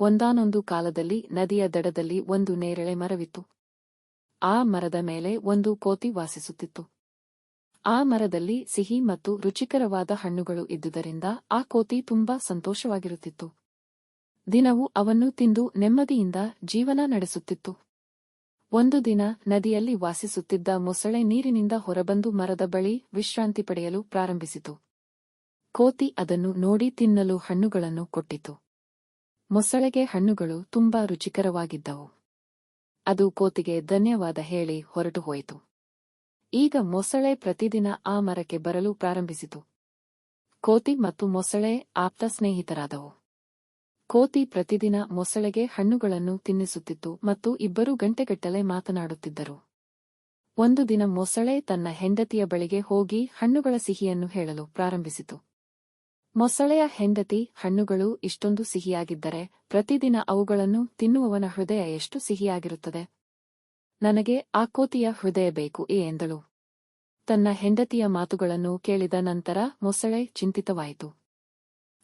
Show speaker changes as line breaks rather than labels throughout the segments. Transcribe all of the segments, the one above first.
ಒಂದಾನೊಂದು ಕಾಲದಲ್ಲಿ ನದಿಯ ದಡದಲ್ಲಿ ಒಂದು ನೇರಳೆ ಮರವಿತ್ತು. ಆ ಮರದ ಮೇಲೆ ಒಂದು ಕೋತಿ ವಾಸಿಸುತ್ತಿತ್ತು. ಆ ಮರದಲ್ಲಿ ಸಿಹಿ ಮತ್ತು ರುಚಿಕರವಾದ ಹಣ್ಣುಗಳು ಇದ್ದುದರಿಂದ ಆ ಕೋತಿ ತುಂಬಾ ಸಂತೋಷವಾಗಿರುತ್ತಿತ್ತು. ದಿನವೂ ಅವನ್ನು ತಿಂದು ನೆಮ್ಮದಿಯಿಂದ ಜೀವನ ನಡೆಸುತ್ತಿತ್ತು. ಒಂದು ದಿನ ನದಿಯಲ್ಲಿ ವಾಸಿಸುತ್ತಿದ್ದ ಮೊಸಳೆ ನೀರಿನಿಂದ ಹೊರಬಂದು ಮರದ ಬಳಿ ವಿಶ್ರಾಂತಿ ಪಡೆಯಲು ಪ್ರಾರಂಭಿಸಿತು. ಕೋತಿ ಅದನ್ನು ನೋಡಿ ತಿನ್ನಲು ಹಣ್ಣುಗಳನ್ನು ಕೊಟ್ಟಿತು. ಮೊಸಳೆಗೆ ಹಣ್ಣುಗಳು ತುಂಬಾ ರುಚಿಕರವಾಗಿದ್ದವು. ಅದು ಕೋತಿಗೆ ಧನ್ಯವಾದ ಹೇಳಿ ಹೊರಟು ಹೋಯಿತು. ಈಗ ಮೊಸಳೆ ಪ್ರತಿದಿನ ಆ ಮರಕ್ಕೆ ಬರಲು ಪ್ರಾರಂಭಿಸಿತು. ಕೋತಿ ಮತ್ತು ಮೊಸಳೆ ಆಪ್ತ ಸ್ನೇಹಿತರಾದವು. ಕೋತಿ ಪ್ರತಿದಿನ ಮೊಸಳೆಗೆ ಹಣ್ಣುಗಳನ್ನು ತಿನ್ನಿಸುತ್ತಿತ್ತು ಮತ್ತು ಇಬ್ಬರೂ ಗಂಟೆಗಟ್ಟಲೆ ಮಾತನಾಡುತ್ತಿದ್ದರು. ಒಂದು ದಿನ ಮೊಸಳೆ ತನ್ನ ಹೆಂಡತಿಯ ಬಳಿಗೆ ಹೋಗಿ ಹಣ್ಣುಗಳ ಸಿಹಿಯನ್ನು ಹೇಳಲು ಪ್ರಾರಂಭಿಸಿತು. ಮೊಸಳೆಯ ಹೆಂಡತಿ ಹಣ್ಣುಗಳು ಇಷ್ಟೊಂದು ಸಿಹಿಯಾಗಿದ್ದರೆ ಪ್ರತಿದಿನ ಅವುಗಳನ್ನು ತಿನ್ನುವವನ ಹೃದಯ ಎಷ್ಟು ಸಿಹಿಯಾಗಿರುತ್ತದೆ? ನನಗೆ ಆ ಕೋತಿಯ ಹೃದಯ ಬೇಕು ಏ ಎಂದಳು. ತನ್ನ ಹೆಂಡತಿಯ ಮಾತುಗಳನ್ನು ಕೇಳಿದ ನಂತರ ಮೊಸಳೆ ಚಿಂತಿತವಾಯಿತು.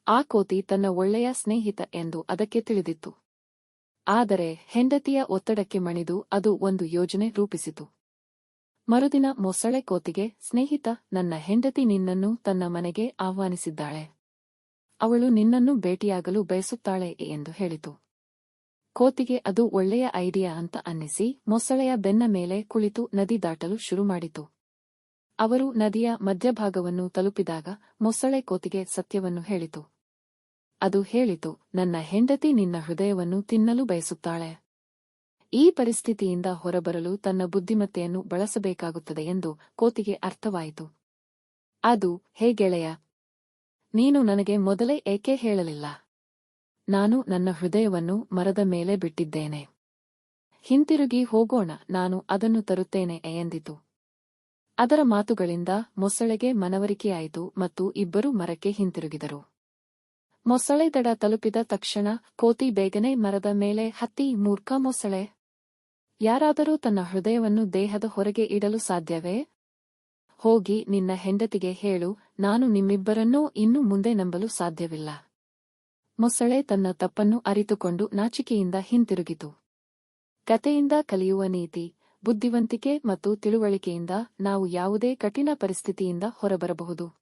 ಆ ಕೋತಿ ತನ್ನ ಒಳ್ಳೆಯ ಸ್ನೇಹಿತ ಎಂದು ಅದಕ್ಕೆ ತಿಳಿದಿತ್ತು. ಆದರೆ ಹೆಂಡತಿಯ ಒತ್ತಡಕ್ಕೆ ಮಣಿದು ಅದು ಒಂದು ಯೋಜನೆ ರೂಪಿಸಿತು. ಮರುದಿನ ಮೊಸಳೆ ಕೋತಿಗೆ, ಸ್ನೇಹಿತ, ನನ್ನ ಹೆಂಡತಿ ನಿನ್ನನ್ನು ತನ್ನ ಮನೆಗೆ ಆಹ್ವಾನಿಸಿದ್ದಾಳೆ. ಅವಳು ನಿನ್ನನ್ನು ಭೇಟಿಯಾಗಲು ಬಯಸುತ್ತಾಳೆ ಎಂದು ಹೇಳಿತು. ಕೋತಿಗೆ ಅದು ಒಳ್ಳೆಯ ಐಡಿಯಾ ಅಂತ ಅನ್ನಿಸಿ ಮೊಸಳೆಯ ಬೆನ್ನ ಮೇಲೆ ಕುಳಿತು ನದಿ ದಾಟಲು ಶುರು ಮಾಡಿತು. ಅವರು ನದಿಯ ಮಧ್ಯಭಾಗವನ್ನು ತಲುಪಿದಾಗ ಮೊಸಳೆ ಕೋತಿಗೆ ಸತ್ಯವನ್ನು ಹೇಳಿತು. ಅದು ಹೇಳಿತು, ನನ್ನ ಹೆಂಡತಿ ನಿನ್ನ ಹೃದಯವನ್ನು ತಿನ್ನಲು ಬಯಸುತ್ತಾಳೆ. ಈ ಪರಿಸ್ಥಿತಿಯಿಂದ ಹೊರಬರಲು ತನ್ನ ಬುದ್ಧಿಮತ್ತೆಯನ್ನು ಬಳಸಬೇಕಾಗುತ್ತದೆ ಎಂದು ಕೋತಿಗೆ ಅರ್ಥವಾಯಿತು. ಅದು, ಹೇ ಗೆಳೆಯ ನೀನು ನನಗೆ ಮೊದಲೇ ಏಕೆ ಹೇಳಲಿಲ್ಲ? ನಾನು ನನ್ನ ಹೃದಯವನ್ನು ಮರದ ಮೇಲೆ ಬಿಟ್ಟಿದ್ದೇನೆ. ಹಿಂತಿರುಗಿ ಹೋಗೋಣ, ನಾನು ಅದನ್ನು ತರುತ್ತೇನೆ ಎಂದಿತು. ಅದರ ಮಾತುಗಳಿಂದ ಮೊಸಳೆಗೆ ಮನವರಿಕೆಯಾಯಿತು ಮತ್ತು ಇಬ್ಬರೂ ಮರಕ್ಕೆ ಹಿಂತಿರುಗಿದರು. ಮೊಸಳೆ ದಡ ತಲುಪಿದ ತಕ್ಷಣ ಕೋತಿ ಬೇಗನೆ ಮರದ ಮೇಲೆ ಹತ್ತಿ, ಮೂರ್ಖ ಮೊಸಳೆ! ಯಾರಾದರೂ ತನ್ನ ಹೃದಯವನ್ನು ದೇಹದ ಹೊರಗೆ ಇಡಲು ಸಾಧ್ಯವೇ? ಹೋಗಿ ನಿನ್ನ ಹೆಂಡತಿಗೆ ಹೇಳು, ನಾನು ನಿಮ್ಮಿಬ್ಬರನ್ನೂ ಇನ್ನು ಮುಂದೆ ನಂಬಲು ಸಾಧ್ಯವಿಲ್ಲ. ಮೊಸಳೆ ತನ್ನ ತಪ್ಪನ್ನು ಅರಿತುಕೊಂಡು ನಾಚಿಕೆಯಿಂದ ಹಿಂತಿರುಗಿತು. ಕತೆಯಿಂದ ಕಲಿಯುವ ನೀತಿ, ಬುದ್ಧಿವಂತಿಕೆ ಮತ್ತು ತಿಳುವಳಿಕೆಯಿಂದ ನಾವು ಯಾವುದೇ ಕಠಿಣ ಪರಿಸ್ಥಿತಿಯಿಂದ ಹೊರಬರಬಹುದು.